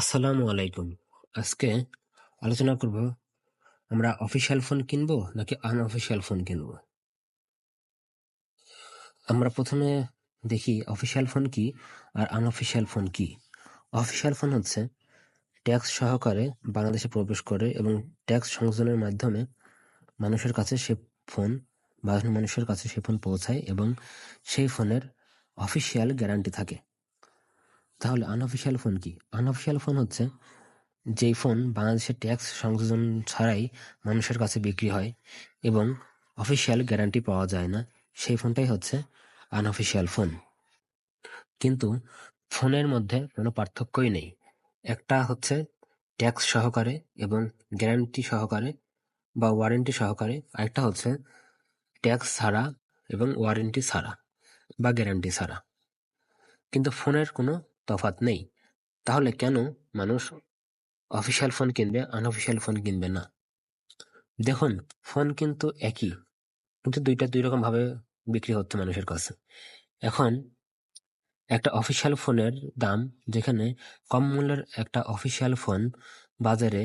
আসসালামু আলাইকুম। আজকে আলোচনা করব, আমরা অফিসিয়াল ফোন কিনবো নাকি আনঅফিসিয়াল ফোন কিনবো? আমরা প্রথমে দেখি অফিসিয়াল ফোন কি আর আনঅফিসিয়াল ফোন কি। অফিসিয়াল ফোন হচ্ছে ট্যাক্স সহকারে বাংলাদেশে প্রবেশ করে এবং ট্যাক্স সংযোজনের মাধ্যমে মানুষের কাছে সে ফোন বা মানুষের কাছে সে ফোন পৌঁছায় এবং সেই ফোনের অফিসিয়াল গ্যারান্টি থাকে। তাহলে আনঅফিসিয়াল ফোন কি? আনঅফিসিয়াল ফোন হচ্ছে যেই ফোন বাংলাদেশের ট্যাক্স সংযোজন ছাড়াই মানুষের কাছে বিক্রি হয় এবং অফিসিয়াল গ্যারান্টি পাওয়া যায় না, সেই ফোনটাই হচ্ছে আনঅফিসিয়াল ফোন কিন্তু ফোনের মধ্যে কোনো পার্থক্যই নেই। একটা হচ্ছে ট্যাক্স সহকারে এবং গ্যারান্টি সহকারে বা ওয়ারেন্টি সহকারে, আরেকটা হচ্ছে ট্যাক্স ছাড়া এবং ওয়ারেন্টি ছাড়া বা গ্যারান্টি ছাড়া। কিন্তু ফোনের কোনো তফাত নেই। তাহলে কেন মানুষ অফিসিয়াল ফোন কিনবে আনঅফিসিয়াল ফোন কিনবে না? দেখুন ফোন কিন্তু একই, কিন্তু দুইটা দুই রকম ভাবে বিক্রি হচ্ছে মানুষের কাছে। এখন একটা অফিসিয়াল ফোনের দাম যেখানে কম মূল্যের একটা অফিসিয়াল ফোন বাজারে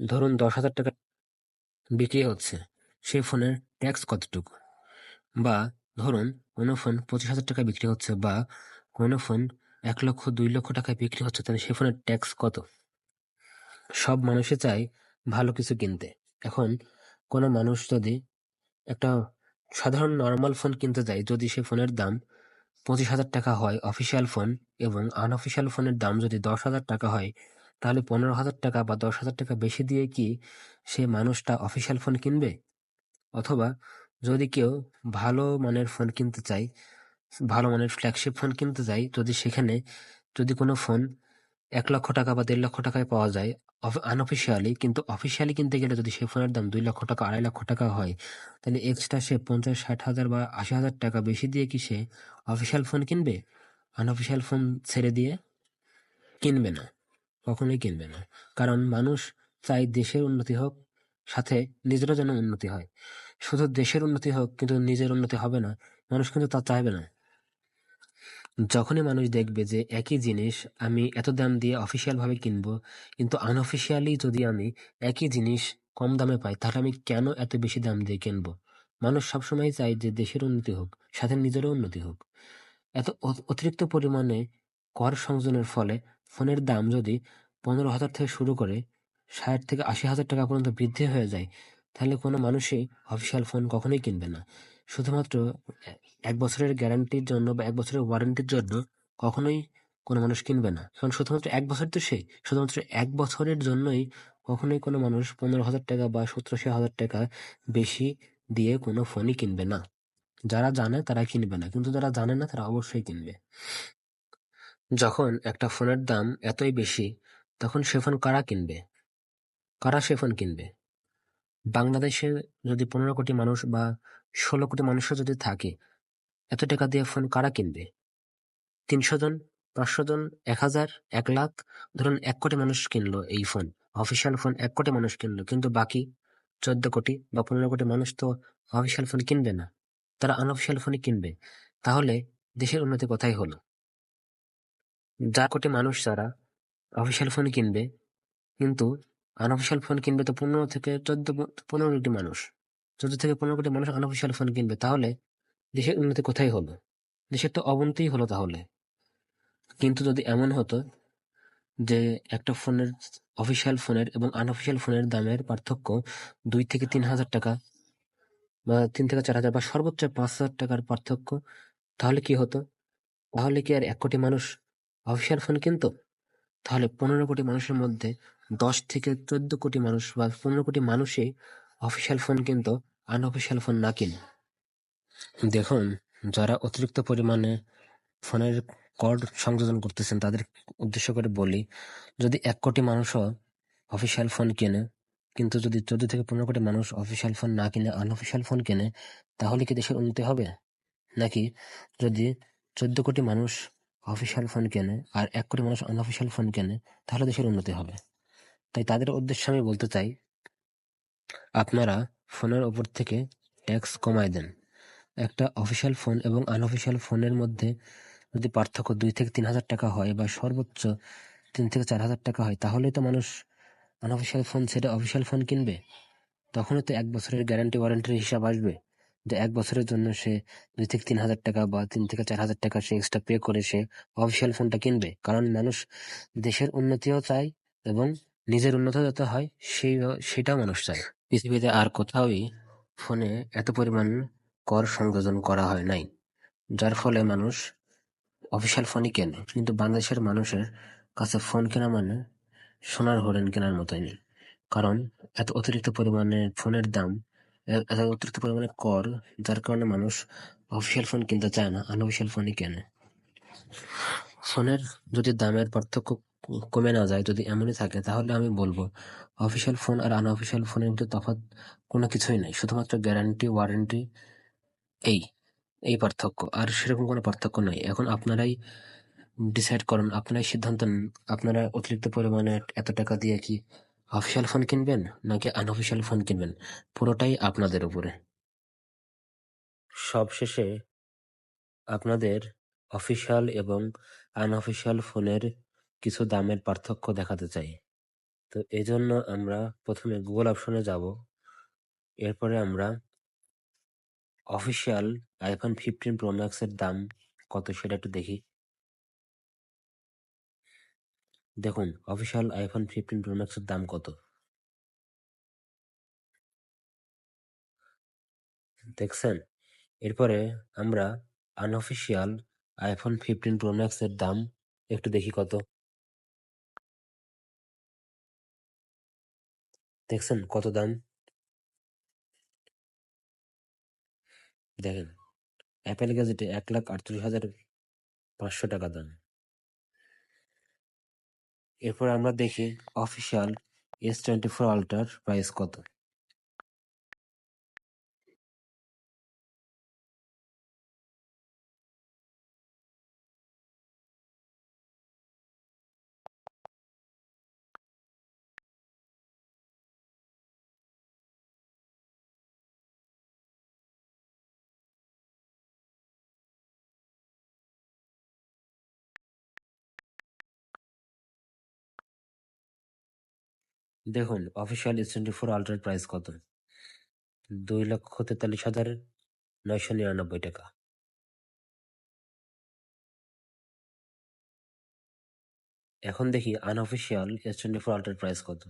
ধরুন দশ হাজার টাকা বিক্রি হচ্ছে, সেই ফোনের ট্যাক্স কতটুকু? বা ধরুন কোনো ফোন পঁচিশ হাজার টাকা বিক্রি হচ্ছে বা কোনো ফোন এক লক্ষ, দুই লক্ষ টাকায় বিক্রি হচ্ছে, তাহলে সেই ফোনের ট্যাক্স কত? সব মানুষই চায় ভালো কিছু কিনতে। এখন কোনো মানুষ যদি একটা সাধারণ নর্মাল ফোন কিনতে যায়, যদি সে ফোনের দাম পঁচিশ হাজার টাকা হয় অফিসিয়াল ফোন এবং আনঅফিসিয়াল ফোনের দাম যদি দশ হাজার টাকা হয়, তাহলে পনেরো হাজার টাকা বা দশ হাজার টাকা বেশি দিয়ে কি সে মানুষটা অফিসিয়াল ফোন কিনবে? অথবা যদি কেউ ভালো মানের ফোন কিনতে চায় ভালো মানের ফ্ল্যাগশিপ ফোন কিনতে চায় যদি সেখানে যদি কোনো ফোন এক লক্ষ টাকা বা দেড় লক্ষ টাকায় পাওয়া যায় আনঅফিসিয়ালি কিন্তু অফিসিয়ালি কিনতে গেলে যদি সেই ফোনের দাম দুই লক্ষ টাকা, আড়াই লক্ষ টাকা হয়, তাহলে এক্সট্রা সে পঞ্চাশ, ষাট হাজার বা আশি হাজার টাকা বেশি দিয়ে কি সে অফিসিয়াল ফোন কিনবে? আনঅফিসিয়াল ফোন ছেড়ে দিয়ে কিনবে না, কখনোই কিনবে না। কারণ মানুষ চাই দেশের উন্নতি হোক, সাথে নিজেরও যেন উন্নতি হয়। শুধু দেশের উন্নতি হোক, কিন্তু নিজের উন্নতি হবে না, মানুষ কিন্তু তা চাইবে না। যখনই মানুষ দেখবে যে একই জিনিস আমি এত দাম দিয়ে অফিসিয়াল ভাবে কিনবো, কিন্তু আনঅফিসিয়ালি যদি আমি একই জিনিস কম দামে পাই, তাহলে আমি কেন এত বেশি দাম দিয়ে কিনবো? মানুষ সবসময় চায় যে দেশের উন্নতি হোক, সাথে নিজেরও উন্নতি হোক। এত অতিরিক্ত পরিমাণে কর সংযোজনের ফলে ফোনের দাম যদি পনেরো হাজার থেকে শুরু করে ষাট থেকে আশি হাজার টাকা পর্যন্ত বৃদ্ধি হয়ে যায়, তাহলে কোনো মানুষই অফিসিয়াল ফোন কখনোই কিনবে না। শুধুমাত্র এক বছরের গ্যারান্টির জন্য বা এক বছরের ওয়ারেন্টির জন্য কখনোই কোনো মানুষ কিনবে না। কারণ শুধুমাত্র এক বছর তো সে শুধুমাত্র এক বছরের জন্যই কখনোই কোনো মানুষ পনেরো হাজার টাকা বা সতেরোশো হাজার টাকা বেশি দিয়ে কোনো ফোনই কিনবে না। যারা জানে তারা কিনবে না। কিন্তু যারা জানে না তারা অবশ্যই কিনবে। যখন একটা ফোনের দাম এতই বেশি, তখন সে ফোন কারা কিনবে? কারা সে ফোন কিনবে? বাংলাদেশে যদি পনেরো কোটি মানুষ বা ষোলো কোটি মানুষও যদি থাকে এত টাকা দিয়ে ফোন কারা কিনবে? তিনশো জন, পাঁচশো জন, এক হাজার, এক লাখ, ধরুন এক কোটি মানুষ কিনলো এই ফোন অফিসিয়াল ফোন এক কোটি মানুষ কিনলো, কিন্তু বাকি চোদ্দ কোটি বা পনেরো কোটি মানুষ তো অফিসিয়াল ফোন কিনবে না। তারা আনঅফিসিয়াল ফোনই কিনবে। তাহলে দেশের উন্নতি কোথায় হলো? যা কোটি মানুষ তারা অফিসিয়াল ফোন কিনবে, কিন্তু আনঅফিসিয়াল ফোন কিনবে তো পনেরো থেকে চোদ্দ, পনেরো কোটি মানুষ। চোদ্দ থেকে পনেরো কোটি মানুষ আনঅফিসিয়াল ফোন কিনবে। তাহলে দেশের উন্নতি কোথায় হলো দেশের তো অবনতিই হলো তাহলে। কিন্তু যদি এমন হতো যে একটা ফোনের অফিসিয়াল ফোনের এবং আনঅফিসিয়াল ফোনের দামের পার্থক্য দুই থেকে তিন হাজার টাকা বা তিন থেকে চার হাজার বা সর্বোচ্চ পাঁচ হাজার টাকার পার্থক্য, তাহলে কি হতো? তাহলে কি আর এক কোটি মানুষ অফিসিয়াল ফোন কিনতো? তাহলে পনেরো কোটি মানুষের মধ্যে দশ থেকে চোদ্দ কোটি মানুষ বা পনেরো কোটি মানুষই অফিসিয়াল ফোন কিনতো, আনঅফিসিয়াল ফোন না কিনে। দেখুন, যারা অতিরিক্ত পরিমাণে ফোনের কর্ড সংযোজন করতেছেন, তাদের উদ্দেশ্য করে বলি, যদি এক কোটি মানুষও অফিসিয়াল ফোন কেনে, কিন্তু যদি চোদ্দ থেকে পনেরো কোটি মানুষ অফিসিয়াল ফোন না কিনে আনঅফিসিয়াল ফোন কেনে, তাহলে কি দেশের উন্নতি হবে? নাকি যদি চোদ্দ কোটি মানুষ অফিসিয়াল ফোন কেনে আর এক কোটি মানুষ আনঅফিসিয়াল ফোন কেনে, তাহলে দেশের উন্নতি হবে? তাই তাদের উদ্দেশ্যে আমি বলতে চাই, আপনারা ফোনের ওপর থেকে ট্যাক্স কমায় দেন। একটা অফিসিয়াল ফোন এবং আনঅফিসিয়াল ফোনের মধ্যে যদি পার্থক্য দুই থেকে তিন হাজার টাকা হয় বা সর্বোচ্চ তিন থেকে চার হাজার টাকা হয়, তাহলেই তো মানুষ আনঅফিসিয়াল ফোন ছেড়ে অফিসিয়াল ফোন কিনবে। তখনই তো এক বছরের গ্যারান্টি ওয়ারেন্টির হিসাব আসবে যে এক বছরের জন্য সে দুই থেকে তিন হাজার টাকা বা তিন থেকে চার হাজার টাকা সে এক্সট্রা পে করে সে অফিসিয়াল ফোনটা কিনবে। কারণ মানুষ দেশের উন্নতিও চায় এবং নিজের উন্নত যাতে হয়, সেই সেটাও মানুষ চায়। পৃথিবীতে আর কোথাওই ফোনে এত পরিমাণ কর সংযোজন করা হয় নাই, যার ফলে মানুষ অফিসিয়াল ফোনই কেনে। কিন্তু বাংলাদেশের মানুষের কাছে ফোন কেনা মানে সোনার হরিণ কেনার মতোই কারণ এত অতিরিক্ত পরিমাণে ফোনের দাম এত অতিরিক্ত পরিমাণে কর, যার কারণে মানুষ অফিসিয়াল ফোন কিনতে চায় না আনঅফিসিয়াল ফোনই কেনে। ফোনের যদি দামের পার্থক্য কমে না যায়, যদি এমনই থাকে, তাহলে আমি বলব অফিসিয়াল ফোন আর আনঅফিসিয়াল ফোনের মধ্যে তফাৎ কোনো কিছুই নেই। শুধুমাত্র গ্যারান্টি ওয়ারেন্টি এই এই পার্থক্য। আর সেরকম কোনো পার্থক্য নেই। এখন আপনারাই ডিসাইড করুন, আপনারাই সিদ্ধান্ত নিন, আপনারা অতিরিক্ত পরিমাণে এত টাকা দিয়ে কি অফিসিয়াল ফোন কিনবেন নাকি আনঅফিসিয়াল ফোন কিনবেন, পুরোটাই আপনাদের উপরে। সবশেষে আপনাদের অফিসিয়াল এবং আনঅফিসিয়াল ফোনের কিছু দামের পার্থক্য দেখাতে চাই। তো এজন্য আমরা প্রথমে গুগল অপশনে যাব। এরপরে আমরা অফিসিয়াল আইফোন ফিফটিন প্রো ম্যাক্সের দাম কত সেটা একটু দেখি। দেখুন অফিসিয়াল আইফোন ফিফটিন প্রো ম্যাক্সের দাম কত? দেখছেন? এরপরে আমরা আনঅফিসিয়াল আইফোন ফিফটিন প্রো ম্যাক্সের দাম একটু দেখি কত। দেখছেন? কত দাম? দেখেন অ্যাপেল গ্যাজেটে এক লাখ আটত্রিশ হাজার পাঁচশো টাকা দাম। এরপর আমরা দেখি অফিসিয়াল এস টোয়েন্টি ফোর আল্ট্রার প্রাইস কত। দেখুন অফিসিয়াল এস টোয়েন্টি ফোর আল্ট্রার প্রাইস কত? দুই লক্ষ তেতাল্লিশ হাজার নয়শো নিরানব্বই টাকা। এখন দেখি আনঅফিসিয়াল এস টোয়েন্টি ফোর আল্ট্রার প্রাইস কত?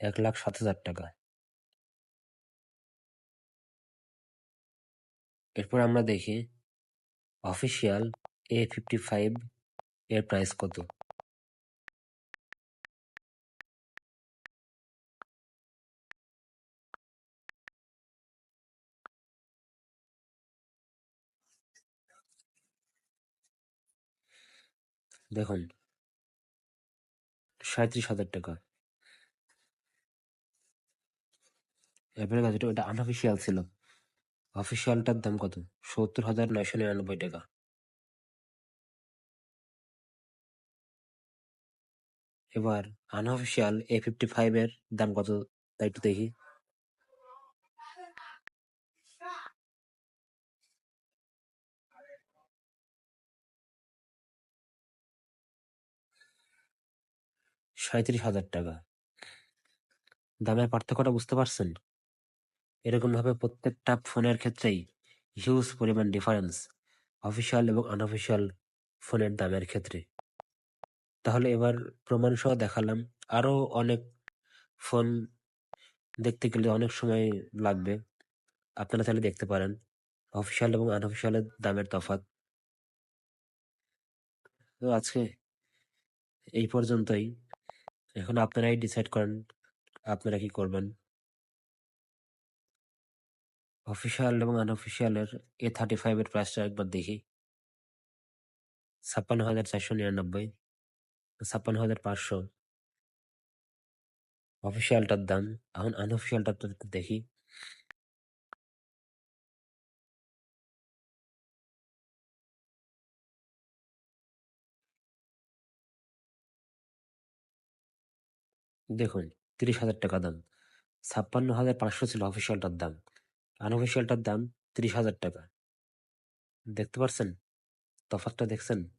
এক লাখ সাত হাজার টাকা। এরপর আমরা দেখি অফিসিয়াল এ ফিফটি ফাইভ এর প্রাইস কত। দেখুন, সাঁত্রিশ হাজার টাকা। অ্যাপেল গাছ ওটা আনঅফিসিয়াল ছিল। অফিসিয়ালটার দাম কত? সত্তর হাজার নয়শো নিরানব্বই টাকা। এবার আনঅফিসিয়াল এ ফিফটি ফাইভ এর দাম কত? তাই একটু দেখি। সাঁত্রিশ হাজার টাকা। দামের পার্থক্যটা বুঝতে পারছেন? এরকম ভাবে প্রত্যেকটা ফোনের ক্ষেত্রেই হিউজ পরিমাণ ডিফারেন্স অফিসিয়াল এবং আনঅফিসিয়াল ফোনের দামের ক্ষেত্রে। তাহলে এবার প্রমাণ সহ দেখালাম আরও অনেক ফোন দেখতে গেলে অনেক সময় লাগবে। আপনারা তাহলে দেখতে পারেন অফিসিয়াল এবং আনঅফিসিয়ালের দামের তফাৎ। তো আজকে এই পর্যন্তই। এখন আপনারাই ডিসাইড করেন, আপনারা কি করবেন। অফিসিয়াল এবং আনঅফিসিয়ালের এ থার্টি ফাইভ এর প্রাইসটা একবার দেখি। ছাপ্পান্ন হাজার চারশো নিরানব্বই, ছাপ্পান্ন হাজার পাঁচশো। অফিসিয়ালটার দাম, এখন আনঅফিসিয়ালটা দেখি। দেখুন, তিরিশ হাজার টাকা দাম। ছাপ্পান্ন হাজার পাঁচশো ছিল অফিসিয়ালটার দাম। আনঅফিসিয়ালটার দাম তিরিশ হাজার টাকা। দেখতে পারছেন? তফাতটা দেখছেন?